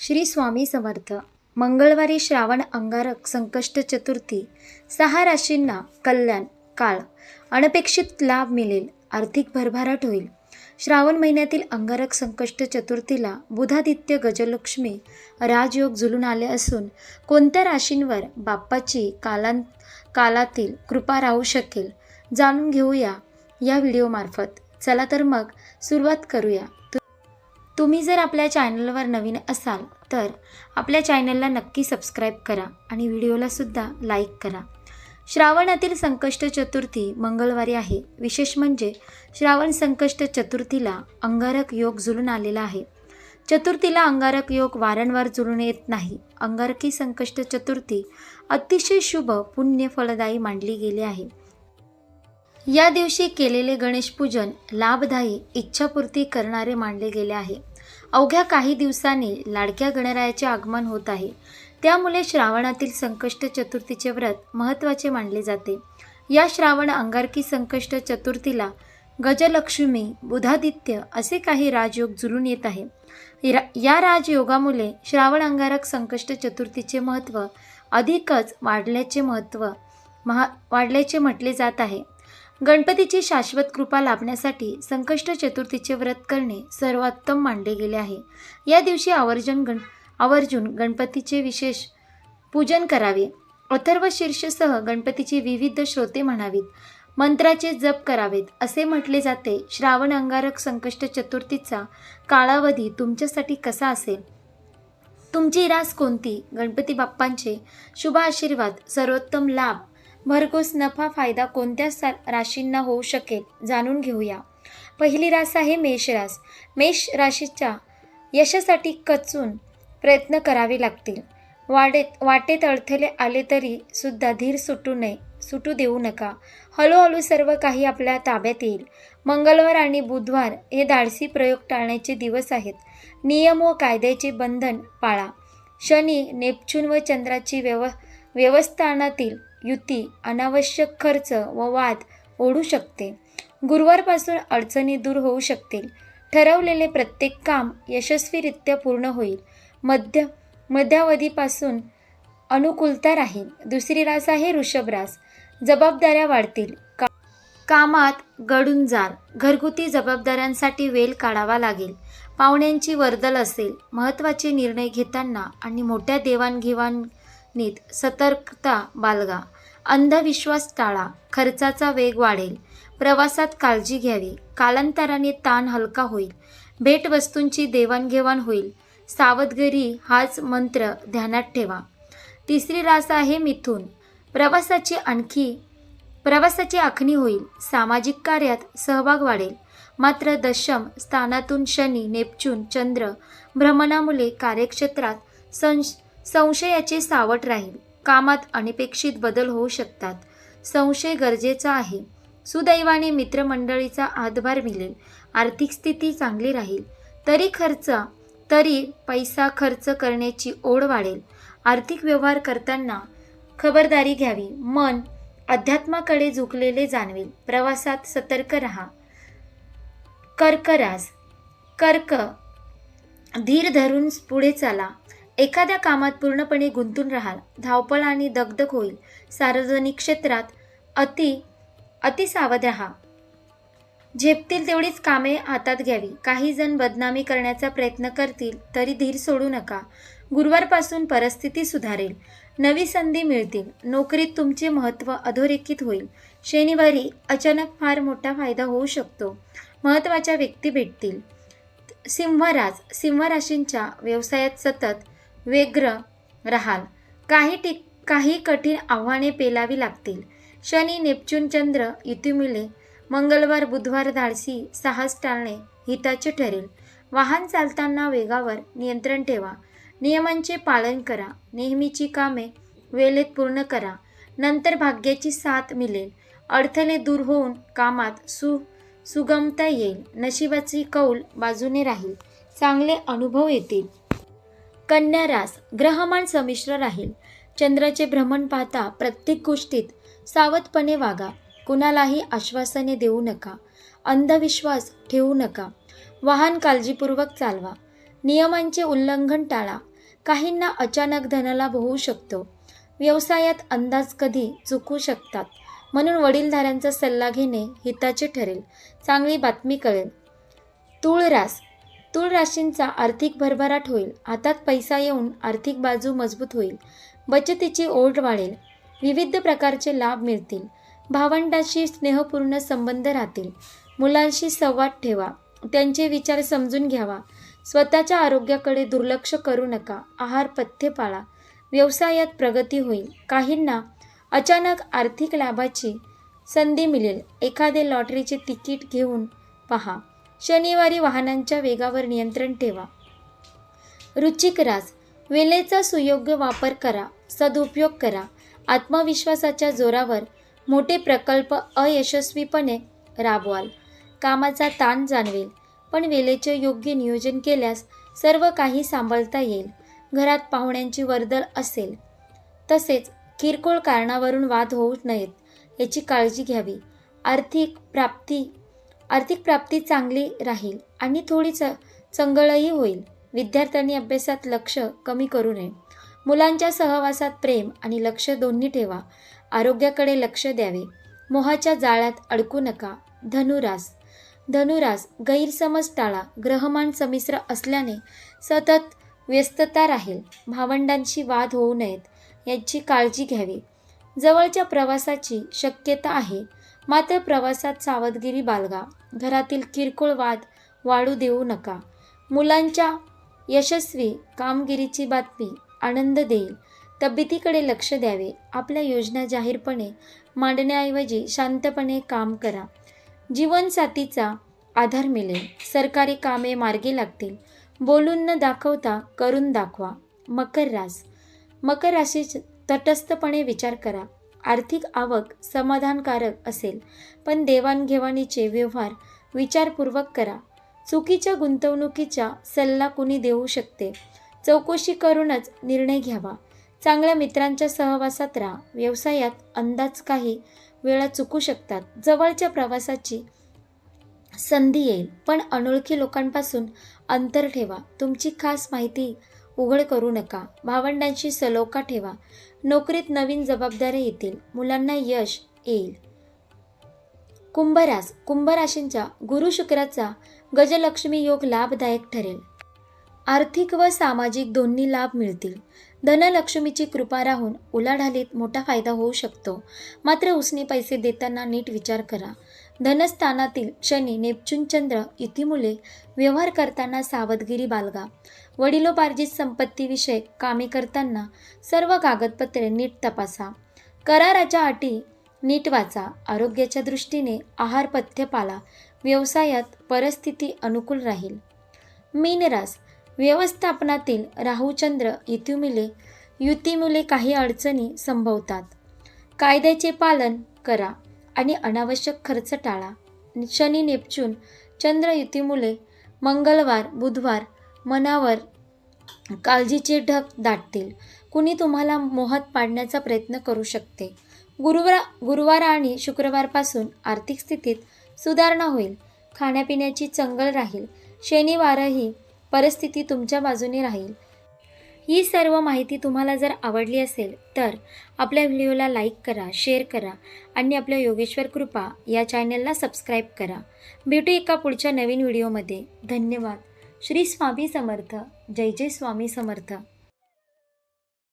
श्री स्वामी समर्थ. मंगळवारी श्रावण अंगारक संकष्ट चतुर्थी. सहा राशींना कल्याण काळ. अनपेक्षित लाभ मिळेल. आर्थिक भरभराट होईल. श्रावण महिन्यातील अंगारक संकष्ट चतुर्थीला बुधादित्य गजलक्ष्मी राजयोग झुलून आले असून कोणत्या राशींवर बाप्पाची कालां कालातील कृपा राहू शकेल? जाणून घेऊया या व्हिडिओमार्फत. चला तर मग सुरुवात करूया. तुम्ही जर आपल्या चॅनलवर नवीन असाल तर आपल्या चॅनलला नक्की सबस्क्राईब करा आणि व्हिडिओलासुद्धा लाईक करा. श्रावणातील संकष्ट चतुर्थी मंगळवारी आहे. विशेष म्हणजे श्रावण संकष्ट चतुर्थीला अंगारक योग जुळून आलेला आहे. चतुर्थीला अंगारक योग वारंवार जुळून येत नाही. अंगारकी संकष्ट चतुर्थी अतिशय शुभ पुण्य फलदायी मानली गेली आहे. या दिवशी केलेले गणेश पूजन लाभदायी इच्छापूर्ती करणारे मानले गेले आहे. अवघ्या काही दिवसांनी लाडक्या गणरायाचे आगमन होत आहे. त्यामुळे श्रावणातील संकष्ट चतुर्थीचे व्रत महत्त्वाचे मानले जाते. या श्रावण अंगारकी संकष्ट चतुर्थीला गजलक्ष्मी बुधादित्य असे काही राजयोग जुळून येत आहे. या- या राजयोगामुळे श्रावण अंगारक संकष्ट चतुर्थीचे महत्त्व अधिकच वाढल्याचे महत्त्व महा वाढल्याचे म्हटले जात आहे. गणपतीची शाश्वत कृपा लाभण्यासाठी संकष्ट चतुर्थीचे व्रत करणे सर्वोत्तम मानले गेले आहे. या दिवशी आवर्जून गण आवर्जून गणपतीचे विशेष पूजन करावे. अथर्व शीर्षसह गणपतीची विविध श्रोते म्हणावीत. मंत्राचे जप करावेत. असे म्हटले जाते श्रावण अंगारक संकष्ट चतुर्थीचा कालावधी तुमच्यासाठी कसा असेल? तुमची रास कोणती? गणपती बाप्पांचे शुभ आशीर्वाद सर्वोत्तम लाभ. भरघोस नफा फायदा कोणत्या सा राशींना होऊ शकेल जाणून घेऊया. पहिली रास आहे मेष रास. मेष राशीच्या यशासाठी कचून प्रयत्न करावे लागतील. वाडेत वाटेत अडथळे आले तरी सुद्धा धीर सुटू नये सुटू देऊ नका. हळूहळू सर्व काही आपल्या ताब्यात येईल. मंगळवार आणि बुधवार हे धाडसी प्रयोग टाळण्याचे दिवस आहेत. नियम व कायद्याचे बंधन पाळा. शनी नेपच्यून व चंद्राची व्यव व्यवस्थानातील युती अनावश्यक खर्च व वाद ओढू शकते. गुरुवारपासून अडचणी दूर होऊ शकतील. ठरवलेले प्रत्येक काम यशस्वीरित्या पूर्ण होईल. मध्य मध्यावधीपासून अनुकूलता राहील. दुसरी रास आहे ऋषभ रास जबाबदाऱ्या वाढतील. का कामात गडून जाल. घरगुती जबाबदाऱ्यांसाठी वेळ काढावा लागेल. पाहुण्यांची वर्दल असेल. महत्त्वाचे निर्णय घेताना आणि मोठ्या देवाणघेवाण नीत सतर्कता बाळगा अंधविश्वास टाळा. खर्चाचा वेग वाढेल. प्रवासात काळजी घ्यावी. कालांतराने ताण हलका होईल. भेटवस्तूंची देवाणघेवाण होईल. सावधगिरी हाच मंत्र ध्यानात ठेवा. तिसरी रास आहे मिथून. प्रवासाची आणखी प्रवासाची आखणी होईल. सामाजिक कार्यात सहभाग वाढेल. मात्र दशम स्थानातून शनी नेपच्यून चंद्र भ्रमणामुळे कार्यक्षेत्रात संश संशयाचे सावट राहील. कामात अनपेक्षित बदल होऊ शकतात. संशय गरजेचा आहे. सुदैवाने मित्रमंडळीचा हातभार मिळेल. आर्थिक स्थिती चांगली राहील. तरी खर्च तरी पैसा खर्च करण्याची ओढ वाढेल. आर्थिक व्यवहार करताना खबरदारी घ्यावी. मन अध्यात्माकडे झुकलेले जाणवेल. प्रवासात सतर्क राहा. कर्करास कर्क धीर धरून पुढे चाला. एखाद्या कामात पूर्णपणे गुंतून राहाल धावपळ आणि दगदग होईल. सार्वजनिक क्षेत्रात अति अतिसावध राहा. झेपतील तेवढीच कामे हातात घ्यावी. काही जण बदनामी करण्याचा प्रयत्न करतील तरी धीर सोडू नका. गुरुवारपासून परिस्थिती सुधारेल. नवी संधी मिळतील. नोकरीत तुमचे महत्त्व अधोरेखित होईल. शनिवारी अचानक फार मोठा फायदा होऊ शकतो. महत्त्वाच्या व्यक्ती भेटतील. सिंहराज सिंहराशींच्या व्यवसायात सतत व्यग्र राहाल. काही टिक काही कठीण आव्हाने पेलावी लागतील. शनी नेपच्यून चंद्र युतीमुळे मंगळवार बुधवार धाडसी साहस टाळणे हिताचे ठरेल. वाहन चालताना वेगावर नियंत्रण ठेवा. नियमांचे पालन करा. नेहमीची कामे वेळेत पूर्ण करा. नंतर भाग्याची साथ मिळेल. अडथळे दूर होऊन कामात सु सुगमता येईल. नशिबाची कौल बाजूने राहील. चांगले अनुभव येतील. कन्या रास ग्रहमान संमिश्र राहील. चंद्राचे भ्रमण पाहता प्रत्येक गोष्टीत सावधपणे वागा. कुणालाही आश्वासने देऊ नका. अंधविश्वास ठेवू नका. वाहन काळजीपूर्वक चालवा. नियमांचे उल्लंघन टाळा. काहींना अचानक धनलाभ होऊ शकतो. व्यवसायात अंदाज कधी चुकू शकतात. म्हणून वडीलधाऱ्यांचा सल्ला घेणे हिताचे ठरेल. चांगली बातमी कळेल. तूळ रास तूळ राशींचा आर्थिक भरभराट होईल. हातात पैसा येऊन आर्थिक बाजू मजबूत होईल. बचतीची ओढ वाढेल. विविध प्रकारचे लाभ मिळतील. भावंडाशी स्नेहपूर्ण संबंध राहतील. मुलांशी संवाद ठेवा. त्यांचे विचार समजून घ्यावा. स्वतःच्या आरोग्याकडे दुर्लक्ष करू नका. आहार पथ्य पाळा. व्यवसायात प्रगती होईल. काहींना अचानक आर्थिक लाभाची संधी मिळेल. एखादे लॉटरीचे तिकीट घेऊन पहा. शनिवारी वाहनांच्या वेगावर नियंत्रण ठेवा. रुचिक रास वेळेचा सुयोग्य वापर करा सदुपयोग करा. आत्मविश्वासाच्या जोरावर मोठे प्रकल्प अयशस्वीपणे राबवाल. कामाचा ताण जाणवेल पण वेळेचे योग्य नियोजन केल्यास सर्व काही सांभाळता येईल. घरात पाहुण्यांची वर्दळ असेल. तसेच किरकोळ कारणावरून वाद होऊ नयेत याची काळजी घ्यावी. आर्थिक प्राप्ती आर्थिक प्राप्ती चांगली राहील आणि थोडी च चंगळही होईल. विद्यार्थ्यांनी अभ्यासात लक्ष कमी करू नये. मुलांच्या सहवासात प्रेम आणि लक्ष दोन्ही ठेवा. आरोग्याकडे लक्ष द्यावे. मोहाच्या जाळ्यात अडकू नका. धनुरास. धनुरास गैरसमज टाळा. ग्रहमान समिश्र असल्याने सतत व्यस्तता राहील. भावंडांशी वाद होऊ नयेत. याची काळजी घ्यावी. जवळच्या प्रवासाची शक्यता आहे. मात्र प्रवासात सावधगिरी बाळगा. घरातील किरकोळ वाद वाढू देऊ नका. मुलांच्या यशस्वी कामगिरीची बातमी आनंद देईल. तब्येतीकडे लक्ष द्यावे. आपल्या योजना जाहीरपणे मांडण्याऐवजी शांतपणे काम करा. जीवनसाथीचा आधार मिळेल. सरकारी कामे मार्गी लागतील. बोलून न दाखवता करून दाखवा. मकर रास. मकर राशीच तटस्थपणे विचार करा. आर्थिक आवक समाधानकारक असेल. पण देवाणघेवाणीचे व्यवहार विचारपूर्वक करा. चुकीच्या गुंतवणुकीचा सल्ला कुणी देऊ शकते? चौकशी करूनच निर्णय घ्यावा. चांगल्या मित्रांच्या सहवासात राहा. व्यवसायात अंदाज काही वेळा चुकू शकतात. जवळच्या प्रवासाची संधी येईल. पण अनोळखी लोकांपासून अंतर ठेवा. तुमची खास माहिती उघड करू नका. भावंडांशी सलोखा ठेवा. नोकरीत नवीन जबाबदाऱ्या येतील. मुलांना यश येईल. कुंभरास कुंभराशींचा गुरु शुक्राचा गजलक्ष्मी योग लाभदायक ठरेल. आर्थिक व सामाजिक दोन्ही लाभ मिळतील. धनलक्ष्मीची कृपा राहून उलाढालीत मोठा फायदा होऊ शकतो. मात्र उसने पैसे देताना नीट विचार करा. धनस्थानातील शनी नेपच्यून चंद्र युतीमुळे व्यवहार करताना सावधगिरी बाळगा वडिलोपार्जित संपत्तीविषयक कामे करताना सर्व कागदपत्रे नीट तपासा. कराराच्या अटी नीट वाचा. आरोग्याच्या दृष्टीने आहार पथ्य पाला. व्यवसायात परिस्थिती अनुकूल राहील. मीनरास. व्यवस्थापनातील राहूचंद्र इतिमुले युतीमुळे काही अडचणी संभवतात. कायद्याचे पालन करा. आणि अनावश्यक खर्च टाळा. शनी नेपच्यून चंद्र युतीमुळे मंगळवार बुधवार मनावर काळजीचे ढग दाटतील. कुणी तुम्हाला मोहात पाडण्याचा प्रयत्न करू शकते. गुरुवार गुरुवार आणि शुक्रवारपासून आर्थिक स्थितीत सुधारणा होईल. खाण्यापिण्याची चंगळ राहील. शनिवारही परिस्थिती तुमच्या बाजूने राहील. ही सर्व माहिती तुम्हाला जर आवडली असेल तर आपल्या व्हिडिओला लाईक करा शेअर करा आणि आपल्या योगेश्वर कृपा या चॅनलला सबस्क्राईब करा. भेटू एका पुढच्या नवीन व्हिडिओमध्ये. धन्यवाद. श्री स्वामी समर्थ. जय जय स्वामी समर्थ.